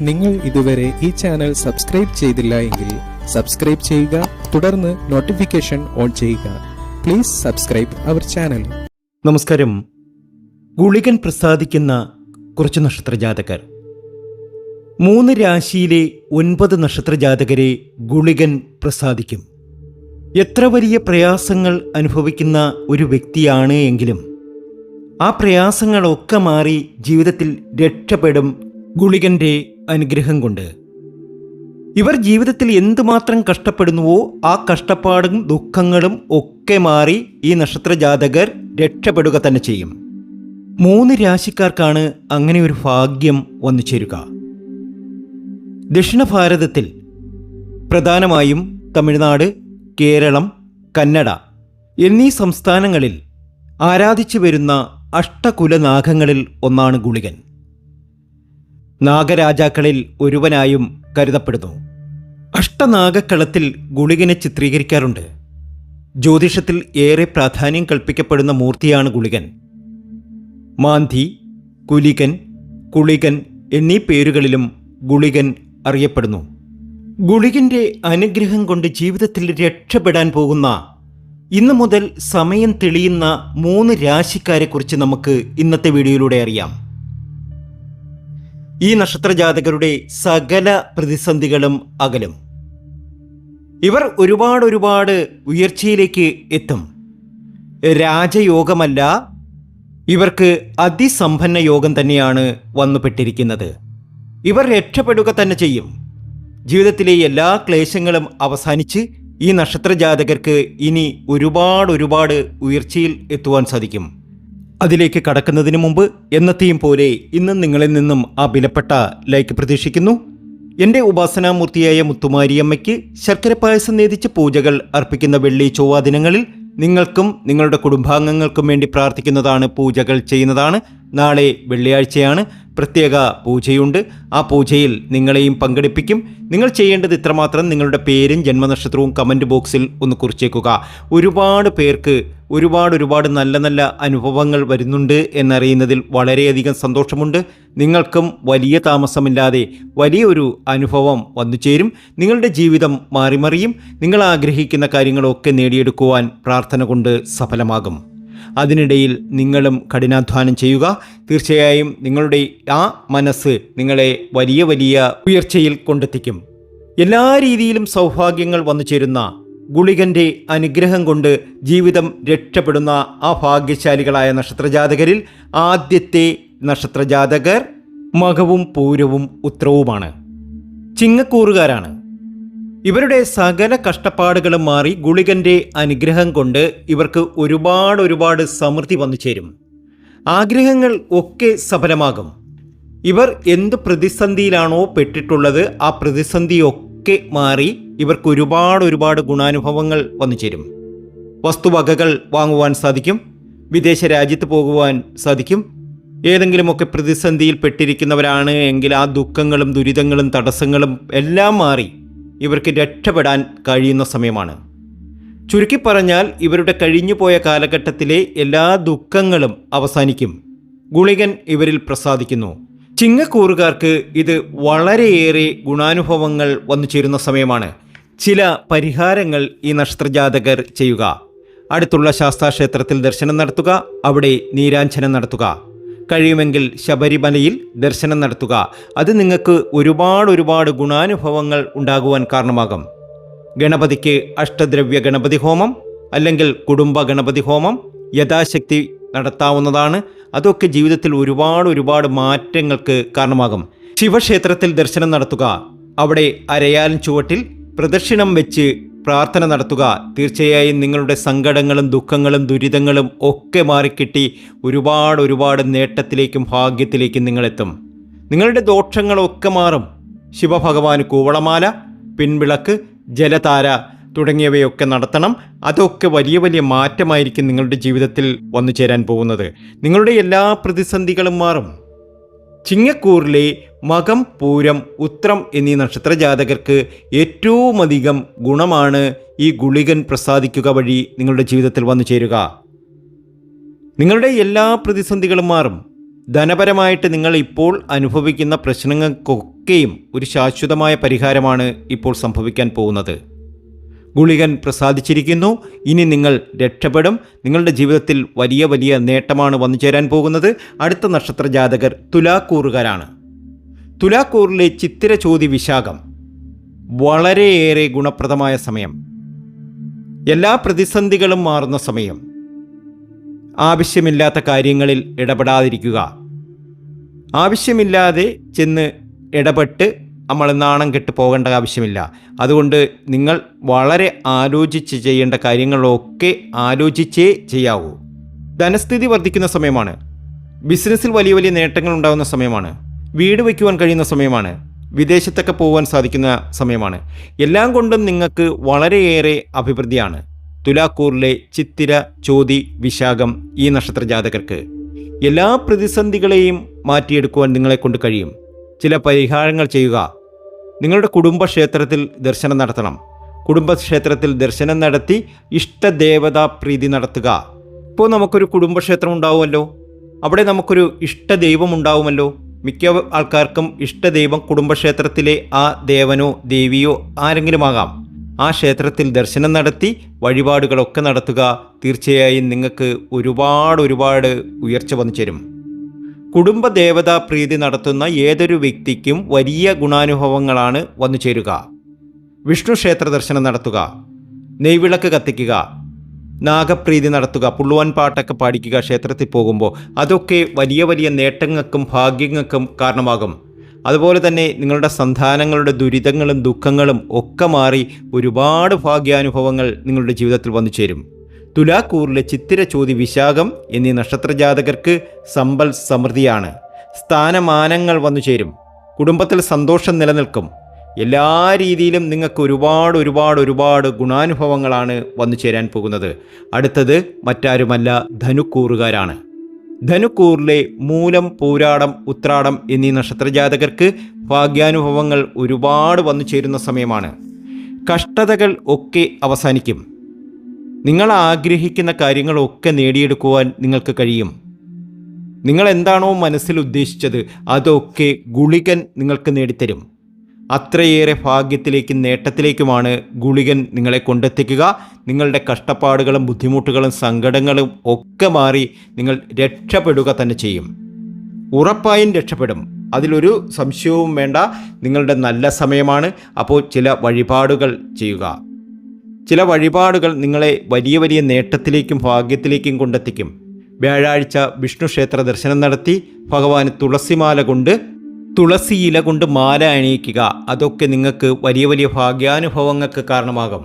നിങ്ങൾ ഇതുവരെ ഈ ചാനൽ സബ്സ്ക്രൈബ് ചെയ്തില്ല എങ്കിൽ സബ്സ്ക്രൈബ് ചെയ്യുക തുടർന്ന് നോട്ടിഫിക്കേഷൻ ഓൺ ചെയ്യുക. പ്ലീസ് സബ്സ്ക്രൈബ് അവർ ചാനൽ നമസ്കാരം. ഗുളികൻ പ്രസാദിക്കുന്ന കുറച്ച് നക്ഷത്രജാതകർ. മൂന്ന് രാശിയിലെ ഒൻപത് നക്ഷത്രജാതകരെ ഗുളികൻ പ്രസാദിക്കും. എത്ര വലിയ പ്രയാസങ്ങൾ അനുഭവിക്കുന്ന ഒരു വ്യക്തിയാണ് എങ്കിലും ആ പ്രയാസങ്ങളൊക്കെ മാറി ജീവിതത്തിൽ രക്ഷപ്പെടും ഗുളികന്റെ അനുഗ്രഹം കൊണ്ട്. ഇവർ ജീവിതത്തിൽ എന്തുമാത്രം കഷ്ടപ്പെടുന്നുവോ ആ കഷ്ടപ്പാടും ദുഃഖങ്ങളും ഒക്കെ മാറി ഈ നക്ഷത്രജാതകർ രക്ഷപ്പെടുക തന്നെ ചെയ്യും. മൂന്ന് രാശിക്കാർക്കാണ് അങ്ങനെ ഒരു ഭാഗ്യം വന്നു ചേരുക. ദക്ഷിണ ഭാരതത്തിൽ പ്രധാനമായും തമിഴ്നാട് കേരളം കന്നഡ എന്നീ സംസ്ഥാനങ്ങളിൽ ആരാധിച്ചു വരുന്ന അഷ്ടകുലനാഗങ്ങളിൽ ഒന്നാണ് ഗുളികൻ. നാഗരാജാക്കളിൽ ഒരുവനായും കരുതപ്പെടുന്നു. അഷ്ടനാഗക്കളത്തിൽ ഗുളികനെ ചിത്രീകരിക്കാറുണ്ട്. ജ്യോതിഷത്തിൽ ഏറെ പ്രാധാന്യം കൽപ്പിക്കപ്പെടുന്ന മൂർത്തിയാണ് ഗുളികൻ. മാന്തി കുലികൻ കുളികൻ എന്നീ പേരുകളിലും ഗുളികൻ അറിയപ്പെടുന്നു. ഗുളികന്റെ അനുഗ്രഹം കൊണ്ട് ജീവിതത്തിൽ രക്ഷപ്പെടാൻ പോകുന്ന ഇന്നു മുതൽ സമയം തെളിയുന്ന മൂന്ന് രാശിക്കാരെക്കുറിച്ച് നമുക്ക് ഇന്നത്തെ വീഡിയോയിലൂടെ അറിയാം. ഈ നക്ഷത്രജാതകരുടെ സകല പ്രതിസന്ധികളും അകലും. ഇവർ ഒരുപാട് ഒരുപാട് ഉയർച്ചയിലേക്ക് എത്തും. രാജയോഗമല്ല ഇവർക്ക് അതിസമ്പന്ന യോഗം തന്നെയാണ് വന്നുപെട്ടിരിക്കുന്നത്. ഇവർ രക്ഷപ്പെടുക തന്നെ ചെയ്യും. ജീവിതത്തിലെ എല്ലാ ക്ലേശങ്ങളും അവസാനിച്ച് ഈ നക്ഷത്രജാതകർക്ക് ഇനി ഒരുപാട് ഒരുപാട് ഉയർച്ചയിൽ എത്തുവാൻ സാധിക്കും. അതിലേക്ക് കടക്കുന്നതിന് മുമ്പ് എന്നത്തെയും പോലെ ഇന്ന് നിങ്ങളിൽ നിന്നും ആ വിലപ്പെട്ട ലൈക്ക് പ്രതീക്ഷിക്കുന്നു. എന്റെ ഉപാസനാമൂർത്തിയായ മുത്തുമാരിയമ്മയ്ക്ക് ശർക്കര പായസം നേതിച്ച് പൂജകൾ അർപ്പിക്കുന്ന വെള്ളി ചൊവ്വ ദിനങ്ങളിൽ നിങ്ങൾക്കും നിങ്ങളുടെ കുടുംബാംഗങ്ങൾക്കും വേണ്ടി പ്രാർത്ഥിക്കുന്നതാണ് പൂജകൾ ചെയ്യുന്നതാണ്. നാളെ വെള്ളിയാഴ്ചയാണ്. പ്രത്യേക പൂജയുണ്ട്. ആ പൂജയിൽ നിങ്ങളെയും പങ്കെടുപ്പിക്കും. നിങ്ങൾ ചെയ്യേണ്ടത് ഇത്രമാത്രം നിങ്ങളുടെ പേരും ജന്മനക്ഷത്രവും കമന്റ് ബോക്സിൽ ഒന്ന് കുറിച്ചേക്കുക. ഒരുപാട് പേർക്ക് ഒരുപാട് ഒരുപാട് നല്ല നല്ല അനുഭവങ്ങൾ വരുന്നുണ്ട് എന്നറിയുന്നതിൽ വളരെയധികം സന്തോഷമുണ്ട്. നിങ്ങൾക്കും വലിയ താമസമില്ലാതെ വലിയൊരു അനുഭവം വന്നു ചേരും. നിങ്ങളുടെ ജീവിതം മാറിമറിയും. നിങ്ങൾ ആഗ്രഹിക്കുന്ന കാര്യങ്ങളൊക്കെ നേടിയെടുക്കുവാൻ പ്രാർത്ഥന കൊണ്ട് സഫലമാകും. അതിനിടയിൽ നിങ്ങളും കഠിനാധ്വാനം ചെയ്യുക. തീർച്ചയായും നിങ്ങളുടെ ആ മനസ്സ് നിങ്ങളെ വലിയ വലിയ ഉയർച്ചയിൽ കൊണ്ടെത്തിക്കും. എല്ലാ രീതിയിലും സൗഭാഗ്യങ്ങൾ വന്നു ചേരുന്ന ഗുളികന്റെ അനുഗ്രഹം കൊണ്ട് ജീവിതം രക്ഷപ്പെടുന്ന ആ ഭാഗ്യശാലികളായ നക്ഷത്രജാതകരിൽ ആദ്യത്തെ നക്ഷത്രജാതകർ മകവും പൂരവും ഉത്രവുമാണ്. ചിങ്ങക്കൂറുകാരാണ്. ഇവരുടെ സകല കഷ്ടപ്പാടുകളും മാറി ഗുളികന്റെ അനുഗ്രഹം കൊണ്ട് ഇവർക്ക് ഒരുപാട് ഒരുപാട് സമൃദ്ധി വന്നു ചേരും. ആഗ്രഹങ്ങൾ ഒക്കെ സഫലമാകും. ഇവർ എന്ത് പ്രതിസന്ധിയിലാണോ പെട്ടിട്ടുള്ളത് ആ പ്രതിസന്ധിയൊക്കെ മാറി ഇവർക്ക് ഒരുപാട് ഒരുപാട് ഗുണാനുഭവങ്ങൾ വന്നു ചേരും. വസ്തുവകകൾ വാങ്ങുവാൻ സാധിക്കും. വിദേശ രാജ്യത്ത് പോകുവാൻ സാധിക്കും. ഏതെങ്കിലുമൊക്കെ പ്രതിസന്ധിയിൽ പെട്ടിരിക്കുന്നവരാണ് എങ്കിൽ ആ ദുഃഖങ്ങളും ദുരിതങ്ങളും തടസ്സങ്ങളും എല്ലാം മാറി ഇവർക്ക് രക്ഷപ്പെടാൻ കഴിയുന്ന സമയമാണ്. ചുരുക്കി പറഞ്ഞാൽ ഇവരുടെ കഴിഞ്ഞുപോയ കാലഘട്ടത്തിലെ എല്ലാ ദുഃഖങ്ങളും അവസാനിക്കും. ഗുളികൻ ഇവരിൽ പ്രസാദിക്കുന്നു. ചിങ്ങക്കൂറുകാർക്ക് ഇത് വളരെയേറെ ഗുണാനുഭവങ്ങൾ വന്നു ചേരുന്ന സമയമാണ്. ചില പരിഹാരങ്ങൾ ഈ നക്ഷത്രജാതകർ ചെയ്യുക. അടുത്തുള്ള ശാസ്താക്ഷേത്രത്തിൽ ദർശനം നടത്തുക അവിടെ നീരാഞ്ജനം നടത്തുക. കഴിയുമെങ്കിൽ ശബരിമലയിൽ ദർശനം നടത്തുക. അത് നിങ്ങൾക്ക് ഒരുപാട് ഒരുപാട് ഗുണാനുഭവങ്ങൾ ഉണ്ടാകുവാൻ കാരണമാകും. ഗണപതിക്ക് അഷ്ടദ്രവ്യ ഗണപതി ഹോമം അല്ലെങ്കിൽ കുടുംബ ഗണപതി ഹോമം യഥാശക്തി നടത്താവുന്നതാണ്. അതൊക്കെ ജീവിതത്തിൽ ഒരുപാട് ഒരുപാട് മാറ്റങ്ങൾക്ക് കാരണമാകും. ശിവക്ഷേത്രത്തിൽ ദർശനം നടത്തുക. അവിടെ അരയാലും ചുവട്ടിൽ പ്രദക്ഷിണം വെച്ച് പ്രാർത്ഥന നടത്തുക. തീർച്ചയായും നിങ്ങളുടെ സങ്കടങ്ങളും ദുഃഖങ്ങളും ദുരിതങ്ങളും ഒക്കെ മാറിക്കിട്ടി ഒരുപാട് ഒരുപാട് നേട്ടത്തിലേക്കും ഭാഗ്യത്തിലേക്കും നിങ്ങളെത്തും. നിങ്ങളുടെ ദോഷങ്ങളൊക്കെ മാറും. ശിവഭഗവാന് കൂവളമാല പിൻവിളക്ക് ജലതാര തുടങ്ങിയവയൊക്കെ നടത്തണം. അതൊക്കെ വലിയ വലിയ മാറ്റമായിരിക്കും നിങ്ങളുടെ ജീവിതത്തിൽ വന്നു ചേരാൻ പോകുന്നത്. നിങ്ങളുടെ എല്ലാ പ്രതിസന്ധികളും മാറും. ചിങ്ങക്കൂറിലെ മകം പൂരം ഉത്രം എന്നീ നക്ഷത്രജാതകർക്ക് ഏറ്റവും അധികം ഗുണമാണ് ഈ ഗുളികൻ പ്രസാദിക്കുക വഴി നിങ്ങളുടെ ജീവിതത്തിൽ വന്നു ചേരുക. നിങ്ങളുടെ എല്ലാ പ്രതിസന്ധികളും മാറും. ധനപരമായിട്ട് നിങ്ങൾ ഇപ്പോൾ അനുഭവിക്കുന്ന പ്രശ്നങ്ങൾക്കൊക്കെയും ഒരു ശാശ്വതമായ പരിഹാരമാണ് ഇപ്പോൾ സംഭവിക്കാൻ പോകുന്നത്. ഗുളികൻ പ്രസാദിച്ചിരിക്കുന്നു. ഇനി നിങ്ങൾ രക്ഷപ്പെടും. നിങ്ങളുടെ ജീവിതത്തിൽ വലിയ വലിയ നേട്ടമാണ് വന്നു ചേരാൻ പോകുന്നത്. അടുത്ത നക്ഷത്ര ജാതകർ തുലാക്കൂറുകാരാണ്. തുലാക്കൂറിലെ ചിത്തിര ചോതി വിശാഖം വളരെയേറെ ഗുണപ്രദമായ സമയം. എല്ലാ പ്രതിസന്ധികളും മാറുന്ന സമയം. ആവശ്യമില്ലാത്ത കാര്യങ്ങളിൽ ഇടപെടാതിരിക്കുക. ആവശ്യമില്ലാതെ ചെന്ന് ഇടപെട്ട് നമ്മൾ നാണം കെട്ട് പോകേണ്ട ആവശ്യമില്ല. അതുകൊണ്ട് നിങ്ങൾ വളരെ ആലോചിച്ച് ചെയ്യേണ്ട കാര്യങ്ങളൊക്കെ ആലോചിച്ചേ ചെയ്യാവൂ. ധനസ്ഥിതി വർദ്ധിക്കുന്ന സമയമാണ്. ബിസിനസ്സിൽ വലിയ വലിയ നേട്ടങ്ങൾ ഉണ്ടാകുന്ന സമയമാണ്. വീട് വയ്ക്കുവാൻ കഴിയുന്ന സമയമാണ്. വിദേശത്തൊക്കെ പോകാൻ സാധിക്കുന്ന സമയമാണ്. എല്ലാം കൊണ്ടും നിങ്ങൾക്ക് വളരെയേറെ അഭിവൃദ്ധിയാണ്. തുലാക്കൂറിലെ ചിത്തിര ചോതി വിശാഖം ഈ നക്ഷത്ര ജാതകർക്ക് എല്ലാ പ്രതിസന്ധികളെയും മാറ്റിയെടുക്കുവാൻ നിങ്ങളെ കൊണ്ട് കഴിയും. ചില പരിഹാരങ്ങൾ ചെയ്യുക. നിങ്ങളുടെ കുടുംബക്ഷേത്രത്തിൽ ദർശനം നടത്തണം. കുടുംബക്ഷേത്രത്തിൽ ദർശനം നടത്തി ഇഷ്ടദേവതാ പ്രീതി നടത്തുക. ഇപ്പോൾ നമുക്കൊരു കുടുംബക്ഷേത്രം ഉണ്ടാവുമല്ലോ. അവിടെ നമുക്കൊരു ഇഷ്ടദൈവം ഉണ്ടാവുമല്ലോ. മിക്ക ആൾക്കാർക്കും ഇഷ്ടദൈവം കുടുംബക്ഷേത്രത്തിലെ ആ ദേവനോ ദേവിയോ ആരെങ്കിലും ആകാം. ആ ക്ഷേത്രത്തിൽ ദർശനം നടത്തി വഴിപാടുകളൊക്കെ നടത്തുക തീർച്ചയായും നിങ്ങൾക്ക് ഒരുപാട് ഒരുപാട് ഉയർച്ച വന്നു ചേരും. കുടുംബ ദേവതാ പ്രീതി നടത്തുന്ന ഏതൊരു വ്യക്തിക്കും വലിയ ഗുണാനുഭവങ്ങളാണ് വന്നു ചേരുക. വിഷ്ണു ക്ഷേത്ര ദർശനം നടത്തുക. നെയ്വിളക്ക് കത്തിക്കുക. നാഗപ്രീതി നടത്തുക. പുള്ളുവൻ പാട്ടൊക്കെ പാടിക്കുക ക്ഷേത്രത്തിൽ പോകുമ്പോൾ. അതൊക്കെ വലിയ വലിയ നേട്ടങ്ങൾക്കും ഭാഗ്യങ്ങൾക്കും കാരണമാകും. അതുപോലെ തന്നെ നിങ്ങളുടെ സന്താനങ്ങളുടെ ദുരിതങ്ങളും ദുഃഖങ്ങളും ഒക്കെ മാറി ഒരുപാട് ഭാഗ്യാനുഭവങ്ങൾ നിങ്ങളുടെ ജീവിതത്തിൽ വന്നു ചേരും. തുലാക്കൂറിലെ ചിത്തിര ചോതി വിശാഖം എന്നീ നക്ഷത്രജാതകർക്ക് സമ്പൽ സമൃദ്ധിയാണ്. സ്ഥാനമാനങ്ങൾ വന്നു ചേരും. കുടുംബത്തിൽ സന്തോഷം നിലനിൽക്കും. എല്ലാ രീതിയിലും നിങ്ങൾക്ക് ഒരുപാട് ഒരുപാട് ഒരുപാട് ഗുണാനുഭവങ്ങളാണ് വന്നു ചേരാൻ പോകുന്നത്. അടുത്തത് മറ്റാരുമല്ല ധനുക്കൂറുകാരാണ്. ധനുക്കൂറിലെ മൂലം പൂരാടം ഉത്രാടം എന്നീ നക്ഷത്രജാതകർക്ക് ഭാഗ്യാനുഭവങ്ങൾ ഒരുപാട് വന്നു ചേരുന്ന സമയമാണ്. കഷ്ടതകൾ ഒക്കെ അവസാനിക്കും. നിങ്ങൾ ആഗ്രഹിക്കുന്ന കാര്യങ്ങളൊക്കെ നേടിയെടുക്കുവാൻ നിങ്ങൾക്ക് കഴിയും. നിങ്ങൾ എന്താണോ മനസ്സിൽ ഉദ്ദേശിച്ചത് അതൊക്കെ ഗുളികൻ നിങ്ങൾക്ക് നേടിത്തരും. അത്രയേറെ ഭാഗ്യത്തിലേക്കും നേട്ടത്തിലേക്കുമാണ് ഗുളികൻ നിങ്ങളെ കൊണ്ടെത്തിക്കുക. നിങ്ങളുടെ കഷ്ടപ്പാടുകളും ബുദ്ധിമുട്ടുകളും സങ്കടങ്ങളും ഒക്കെ മാറി നിങ്ങൾ രക്ഷപ്പെടുക തന്നെ ചെയ്യും. ഉറപ്പായും രക്ഷപ്പെടും. അതിലൊരു സംശയവും വേണ്ട. നിങ്ങളുടെ നല്ല സമയമാണ്. അപ്പോൾ ചില വഴിപാടുകൾ ചെയ്യുക. ചില വഴിപാടുകൾ നിങ്ങളെ വലിയ വലിയ നേട്ടത്തിലേക്കും ഭാഗ്യത്തിലേക്കും കൊണ്ടെത്തിക്കും. വ്യാഴാഴ്ച വിഷ്ണു ക്ഷേത്ര ദർശനം നടത്തി ഭഗവാന് തുളസിമാല കൊണ്ട് തുളസി ഇല കൊണ്ട് മാല അണിയിക്കുക. അതൊക്കെ നിങ്ങൾക്ക് വലിയ വലിയ ഭാഗ്യാനുഭവങ്ങൾക്ക് കാരണമാകും.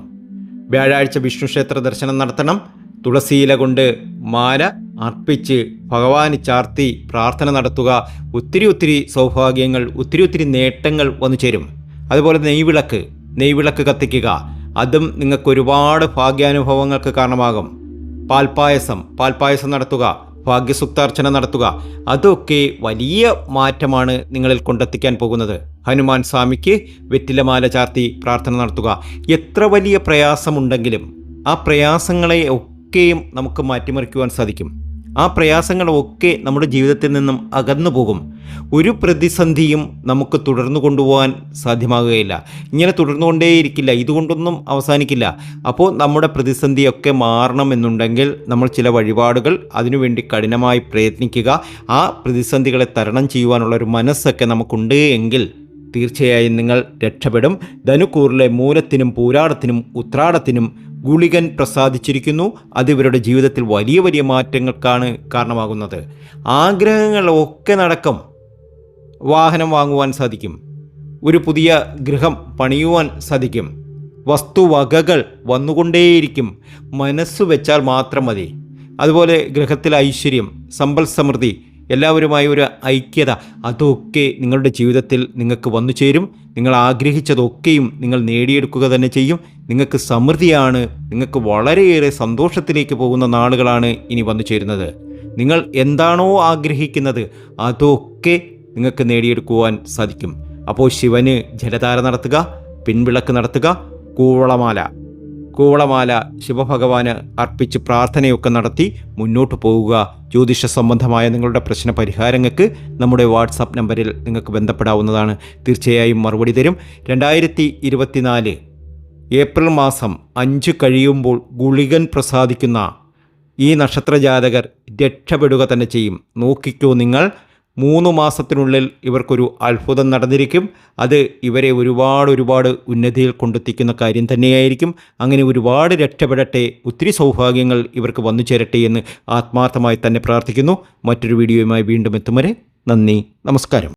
വ്യാഴാഴ്ച വിഷ്ണു ക്ഷേത്ര ദർശനം നടത്തണം. തുളസി ഇല കൊണ്ട് മാല അർപ്പിച്ച് ഭഗവാന് ചാർത്തി പ്രാർത്ഥന നടത്തുക. ഒത്തിരി ഒത്തിരി സൗഭാഗ്യങ്ങൾ ഒത്തിരി ഒത്തിരി നേട്ടങ്ങൾ വന്നു ചേരും അതുപോലെ നെയ്വിളക്ക് നെയ്വിളക്ക് കത്തിക്കുക. അതും നിങ്ങൾക്ക് ഒരുപാട് ഭാഗ്യാനുഭവങ്ങൾക്ക് കാരണമാകും. പാൽപ്പായസം പാൽപ്പായസം നടത്തുക ഭാഗ്യസുക്താർച്ചന നടത്തുക അതൊക്കെ വലിയ മാറ്റമാണ് നിങ്ങളിൽ കൊണ്ടെത്തിക്കാൻ പോകുന്നത്. ഹനുമാൻ സ്വാമിക്ക് വെറ്റിലമാല ചാർത്തി പ്രാർത്ഥന നടത്തുക. എത്ര വലിയ പ്രയാസമുണ്ടെങ്കിലും ആ പ്രയാസങ്ങളെ ഒക്കെയും നമുക്ക് മാറ്റിമറിക്കുവാൻ സാധിക്കും. ആ പ്രയാസങ്ങളൊക്കെ നമ്മുടെ ജീവിതത്തിൽ നിന്നും അകന്നു പോകും. ഒരു പ്രതിസന്ധിയും നമുക്ക് തുടർന്നു കൊണ്ടുപോകാൻ സാധ്യമാകുകയില്ല. ഇങ്ങനെ തുടർന്നുകൊണ്ടേയിരിക്കില്ല. ഇതുകൊണ്ടൊന്നും അവസാനിക്കില്ല. അപ്പോൾ നമ്മുടെ പ്രതിസന്ധിയൊക്കെ മാറണമെന്നുണ്ടെങ്കിൽ നമ്മൾ ചില വഴിപാടുകൾ അതിനുവേണ്ടി കഠിനമായി പ്രയത്നിക്കുക. ആ പ്രതിസന്ധികളെ തരണം ചെയ്യുവാനുള്ള ഒരു മനസ്സൊക്കെ നമുക്കുണ്ട് എങ്കിൽ തീർച്ചയായും നിങ്ങൾ രക്ഷപ്പെടും. ധനുക്കൂറിലെ മൂലത്തിനും പൂരാടത്തിനും ഉത്രാടത്തിനും ഗുളികൻ പ്രസാദിച്ചിരിക്കുന്നു. അത് ഇവരുടെ ജീവിതത്തിൽ വലിയ വലിയ മാറ്റങ്ങൾക്കാണ് കാരണമാകുന്നത്. ആഗ്രഹങ്ങളൊക്കെ നടക്കും വാഹനം വാങ്ങുവാൻ സാധിക്കും. ഒരു പുതിയ ഗൃഹം പണിയുവാൻ സാധിക്കും. വസ്തുവകകൾ വന്നുകൊണ്ടേയിരിക്കും. മനസ്സ് വെച്ചാൽ മാത്രം മതി. അതുപോലെ ഗ്രഹത്തിലെ ഐശ്വര്യം സമ്പൽ സമൃദ്ധി എല്ലാവരുമായി ഒരു ഐക്യത അതൊക്കെ നിങ്ങളുടെ ജീവിതത്തിൽ നിങ്ങൾക്ക് വന്നു ചേരും. നിങ്ങൾ ആഗ്രഹിച്ചതൊക്കെയും നിങ്ങൾ നേടിയെടുക്കുക തന്നെ ചെയ്യും. നിങ്ങൾക്ക് സമൃദ്ധിയാണ് നിങ്ങൾക്ക് വളരെയേറെ സന്തോഷത്തിലേക്ക് പോകുന്ന നാളുകളാണ് ഇനി വന്നു ചേരുന്നത്. നിങ്ങൾ എന്താണോ ആഗ്രഹിക്കുന്നത് അതൊക്കെ നിങ്ങൾക്ക് നേടിയെടുക്കുവാൻ സാധിക്കും. അപ്പോൾ ശിവന് ജലധാര നടത്തുക പിൻവിളക്ക് നടത്തുക കൂവളമാല. കൂവളമാല ശിവഭഗവാന് അർപ്പിച്ച് പ്രാർത്ഥനയൊക്കെ നടത്തി മുന്നോട്ട് പോവുക. ജ്യോതിഷ സംബന്ധമായ നിങ്ങളുടെ പ്രശ്ന പരിഹാരങ്ങൾക്ക് നമ്മുടെ വാട്സാപ്പ് നമ്പറിൽ നിങ്ങൾക്ക് ബന്ധപ്പെടാവുന്നതാണ്. തീർച്ചയായും മറുപടി തരും. രണ്ടായിരത്തി ഇരുപത്തിനാല് ഏപ്രിൽ മാസം അഞ്ച് കഴിയുമ്പോൾ ഗുളികൻ പ്രസാദിക്കുന്ന ഈ നക്ഷത്രജാതകർ രക്ഷപ്പെടുക തന്നെ ചെയ്യും. നോക്കിക്കോ നിങ്ങൾ. മൂന്ന് മാസത്തിനുള്ളിൽ ഇവർക്കൊരു അത്ഭുതം നടന്നിരിക്കും. അത് ഇവരെ ഒരുപാട് ഒരുപാട് ഉന്നതിയിൽ കൊണ്ടെത്തിക്കുന്ന കാര്യം തന്നെയായിരിക്കും. അങ്ങനെ ഒരുപാട് രക്ഷപ്പെടട്ടെ ഒത്തിരി സൗഭാഗ്യങ്ങൾ ഇവർക്ക് വന്നു ചേരട്ടെ എന്ന് ആത്മാർത്ഥമായി തന്നെ പ്രാർത്ഥിക്കുന്നു. മറ്റൊരു വീഡിയോയുമായി വീണ്ടും എത്തും വരെ നന്ദി നമസ്കാരം.